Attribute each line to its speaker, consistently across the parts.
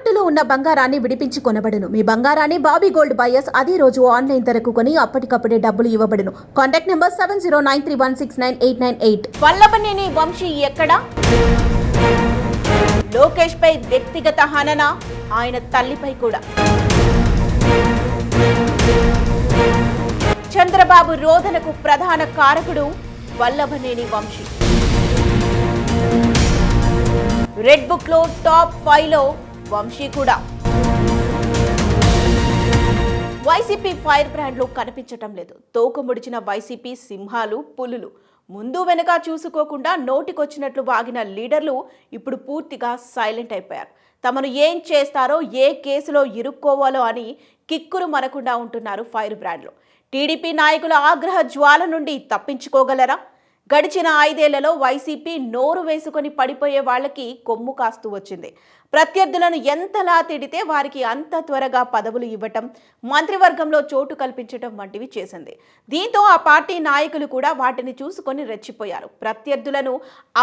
Speaker 1: తాకట్టులో ఉన్న బంగారాన్ని విడిపించి కొనబడును. మీ బంగారాన్ని బాబీ గోల్డ్ బయర్స్ అదే రోజు ఆన్లైన్ ధరకు కొని అప్పటికప్పుడే డబ్బులు ఇవ్వబడును. Contact number seven zero nine three one six nine eight nine eight.
Speaker 2: Vallabhaneni Vamsi ఎక్కడ? లోకేష్ పై వ్యక్తిగత హనన ఆయన తల్లిపై కూడా. చంద్రబాబు రోధనకు ప్రధాన కారకుడు వల్లభనేని వంశీ. రెడ్ బుక్లో టాప్ ఫైవ్లో వంశీ కూడా. వైసీపీ ఫైర్ బ్రాండ్లు కనిపించటం లేదు. తోక ముడిచిన వైసీపీ సింహాలు పులులు. ముందు వెనక చూసుకోకుండా నోటికొచ్చినట్లు వాగిన లీడర్లు ఇప్పుడు పూర్తిగా సైలెంట్ అయిపోయారు. తమను ఏం చేస్తారో ఏ కేసులో ఇరుక్కోవాలో అని కిక్కురు మనకుండా ఉంటున్నారు ఫైర్ బ్రాండ్లు. టీడీపీ నాయకుల ఆగ్రహ జ్వాల నుండి తప్పించుకోగలరా? గడిచిన ఐదేళ్ళలో వైసీపీ నోరు వేసుకొని పడిపోయే వాళ్ళకి కొమ్ము కాస్తూ వచ్చింది. ప్రత్యర్థులను ఎంతలా తిడితే వారికి అంత త్వరగా పదవులు ఇవ్వటం మంత్రివర్గంలో చోటు కల్పించటం వంటివి చేసింది. దీంతో ఆ పార్టీ నాయకులు కూడా వాటిని చూసుకొని రెచ్చిపోయారు. ప్రత్యర్థులను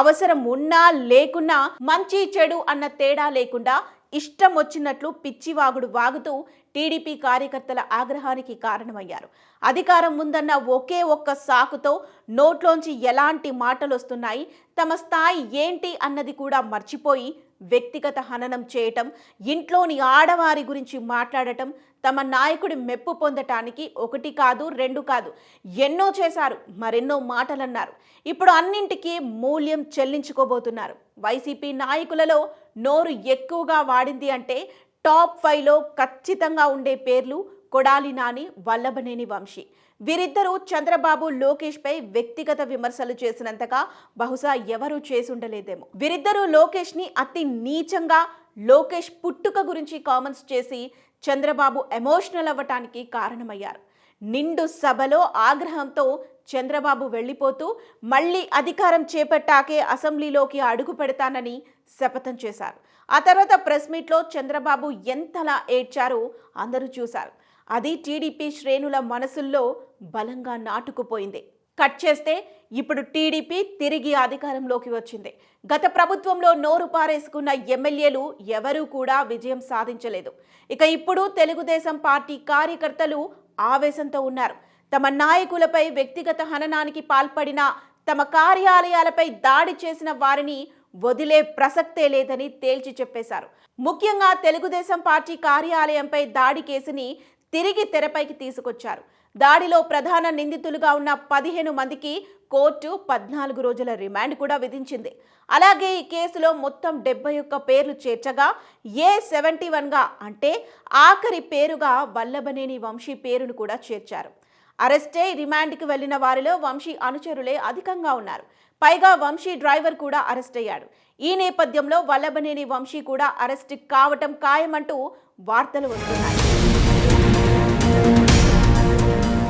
Speaker 2: అవసరం ఉన్నా లేకున్నా మంచి చెడు అన్న తేడా లేకుండా ఇష్టం వచ్చినట్లు పిచ్చివాగుడు వాగుతూ టీడీపీ కార్యకర్తల ఆగ్రహానికి కారణమయ్యారు. అధికారం ఉందన్న ఒకే ఒక్క సాకుతో నోట్లోంచి ఎలాంటి మాటలు వస్తున్నాయి తమ స్థాయి ఏంటి అన్నది కూడా మర్చిపోయి వ్యక్తిగత హననం చేయటం ఇంట్లోని ఆడవారి గురించి మాట్లాడటం తమ నాయకుడి మెప్పు పొందటానికి ఒకటి కాదు రెండు కాదు. ఎన్నో చేశారు మరెన్నో మాటలన్నారు. ఇప్పుడు అన్నింటికీ మూల్యం చెల్లించుకోబోతున్నారు. వైసీపీ నాయకులలో నోరు ఎక్కువగా వాడింది అంటే టాప్ ఫైవ్లో ఖచ్చితంగా ఉండే పేర్లు కొడాలి నాని వల్లభనేని వంశీ. వీరిద్దరూ చంద్రబాబు లోకేష్ పై వ్యక్తిగత విమర్శలు చేసినంతగా బహుశా ఎవరూ చేసుండలేదేమో. వీరిద్దరూ లోకేష్ని అతి నీచంగా లోకేష్ పుట్టుక గురించి కామెంట్స్ చేసి చంద్రబాబు ఎమోషనల్ అవ్వటానికి కారణమయ్యారు. నిండు సభలో ఆగ్రహంతో చంద్రబాబు వెళ్ళిపోతూ మళ్ళీ అధికారం చేపట్టాకే అసెంబ్లీలోకి అడుగు పెడతానని శపథం చేశారు. ఆ తర్వాత ప్రెస్ మీట్లో చంద్రబాబు ఎంతలా ఏడ్చారో అందరూ చూశారు. అది టీడీపీ శ్రేణుల మనసుల్లో బలంగా నాటుకుపోయింది. కట్ చేస్తే ఇప్పుడు టీడీపీ తిరిగి అధికారంలోకి వచ్చింది. గత ప్రభుత్వంలో నోరు పారేసుకున్న ఎమ్మెల్యేలు ఎవరూ కూడా విజయం సాధించలేదు. ఇక ఇప్పుడు తెలుగుదేశం పార్టీ కార్యకర్తలు ఆవేశంతో ఉన్నారు. తమ నాయకులపై వ్యక్తిగత హననానికి పాల్పడిన తమ కార్యాలయాలపై దాడి చేసిన వారిని వదిలే ప్రసక్తే లేదని తేల్చి చెప్పేశారు. ముఖ్యంగా తెలుగుదేశం పార్టీ కార్యాలయంపై దాడి కేసుని తిరిగి తెరపైకి తీసుకొచ్చారు. దాడిలో ప్రధాన నిందితులుగా ఉన్న పదిహేను మందికి కోర్టు పద్నాలుగు రోజుల రిమాండ్ కూడా విధించింది. అలాగే ఈ కేసులో మొత్తం డెబ్బై ఒక్క పేర్లు చేర్చగా ఏ సెవెంటీ వన్గా అంటే ఆఖరి పేరుగా వల్లభనేని వంశీ పేరును కూడా చేర్చారు. అరెస్టే రిమాండ్కి వెళ్ళిన వారిలో వంశీ అనుచరులే అధికంగా ఉన్నారు. పైగా వంశీ డ్రైవర్ కూడా అరెస్ట్ అయ్యాడు. ఈ నేపథ్యంలో వల్లభనేని వంశీ కూడా అరెస్ట్ కావటం ఖాయమంటూ వార్తలు వస్తున్నాయి.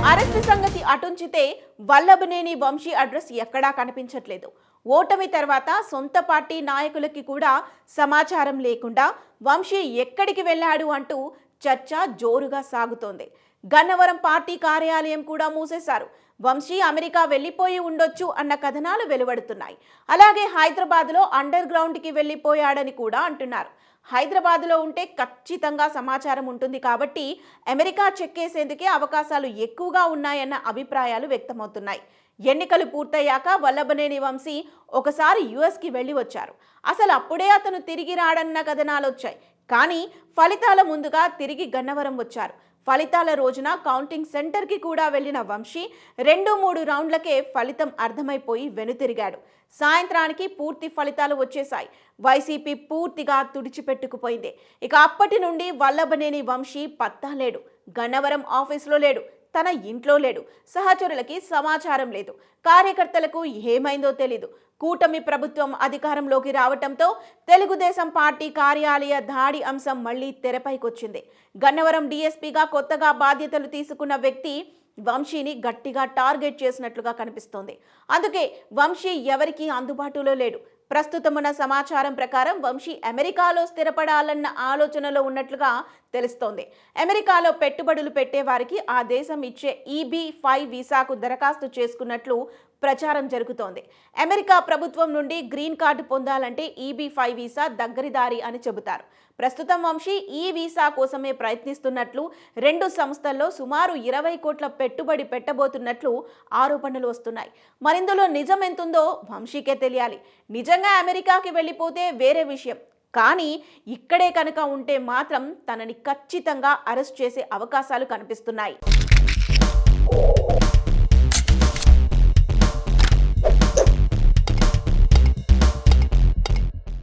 Speaker 2: అరెస్టు సంగతి అటుంచితే వల్లభనేని వంశీ అడ్రస్ ఎక్కడా కనిపించట్లేదు. ఓటమి తర్వాత సొంత పార్టీ నాయకులకి కూడా సమాచారం లేకుండా వంశీ ఎక్కడికి వెళ్ళాడు అంటూ చర్చ జోరుగా సాగుతోంది. గన్నవరం పార్టీ కార్యాలయం కూడా మూసేశారు. వంశీ అమెరికా వెళ్ళిపోయి ఉండొచ్చు అన్న కథనాలు వెలువడుతున్నాయి. అలాగే హైదరాబాద్లో అండర్ గ్రౌండ్కి వెళ్ళిపోయాడని కూడా అంటున్నారు. హైదరాబాద్లో ఉంటే ఖచ్చితంగా సమాచారం ఉంటుంది కాబట్టి అమెరికా చెక్కేసేందుకే అవకాశాలు ఎక్కువగా ఉన్నాయన్న అభిప్రాయాలు వ్యక్తమవుతున్నాయి. ఎన్నికలు పూర్తయ్యాక వల్లభనేని వంశీ ఒకసారి యుఎస్కి వెళ్ళి వచ్చారు. అసలు అప్పుడే అతను తిరిగి రాడన్న కథనాలు వచ్చాయి కానీ ఫలితాల ముందుగా తిరిగి గన్నవరం వచ్చారు. ఫలితాల రోజున కౌంటింగ్ సెంటర్కి కూడా వెళ్ళిన వంశీ రెండు మూడు రౌండ్లకే ఫలితం అర్థమైపోయి వెనుతిరిగాడు. సాయంత్రానికి పూర్తి ఫలితాలు వచ్చేశాయి. వైసీపీ పూర్తిగా తుడిచిపెట్టుకుపోయింది. ఇక అప్పటి నుండి వల్లభనేని వంశీ పత్తా లేడు. గన్నవరం ఆఫీసులో లేడు. తన ఇంట్లో లేడు. సహచరులకి సమాచారం లేదు. కార్యకర్తలకు ఏమైందో తెలీదు. కూటమి ప్రభుత్వం అధికారంలోకి రావటంతో తెలుగుదేశం పార్టీ కార్యాలయ దాడి అంశం మళ్ళీ తెరపైకొచ్చింది. గన్నవరం డీఎస్పీగా కొత్తగా బాధ్యతలు తీసుకున్న వ్యక్తి వంశీని గట్టిగా టార్గెట్ చేసినట్లుగా కనిపిస్తోంది. అందుకే వంశీ ఎవరికీ అందుబాటులో లేడు. ప్రస్తుతమున్న సమాచారం ప్రకారం వంశీ అమెరికాలో స్థిరపడాలన్న ఆలోచనలో ఉన్నట్లుగా తెలుస్తోంది. అమెరికాలో పెట్టుబడులు పెట్టే వారికి ఆ దేశం ఇచ్చే ఈబీ ఫైవ్ వీసాకు దరఖాస్తు చేసుకున్నట్లు ప్రచారం జరుగుతోంది. అమెరికా ప్రభుత్వం నుండి గ్రీన్ కార్డు పొందాలంటే ఈబీ ఫైవ్ వీసా దగ్గరిదారి అని చెబుతారు. ప్రస్తుతం వంశీ ఈ వీసా కోసమే ప్రయత్నిస్తున్నట్లు రెండు సంస్థల్లో సుమారు ఇరవై కోట్ల పెట్టుబడి పెట్టబోతున్నట్లు ఆరోపణలు వస్తున్నాయి. మరిందులో నిజం ఎంతుందో వంశీకే తెలియాలి. నిజంగా అమెరికాకి వెళ్ళిపోతే వేరే విషయం. కానీ ఇక్కడే కనుక ఉంటే మాత్రం తనని ఖచ్చితంగా అరెస్ట్ చేసే అవకాశాలు కనిపిస్తున్నాయి.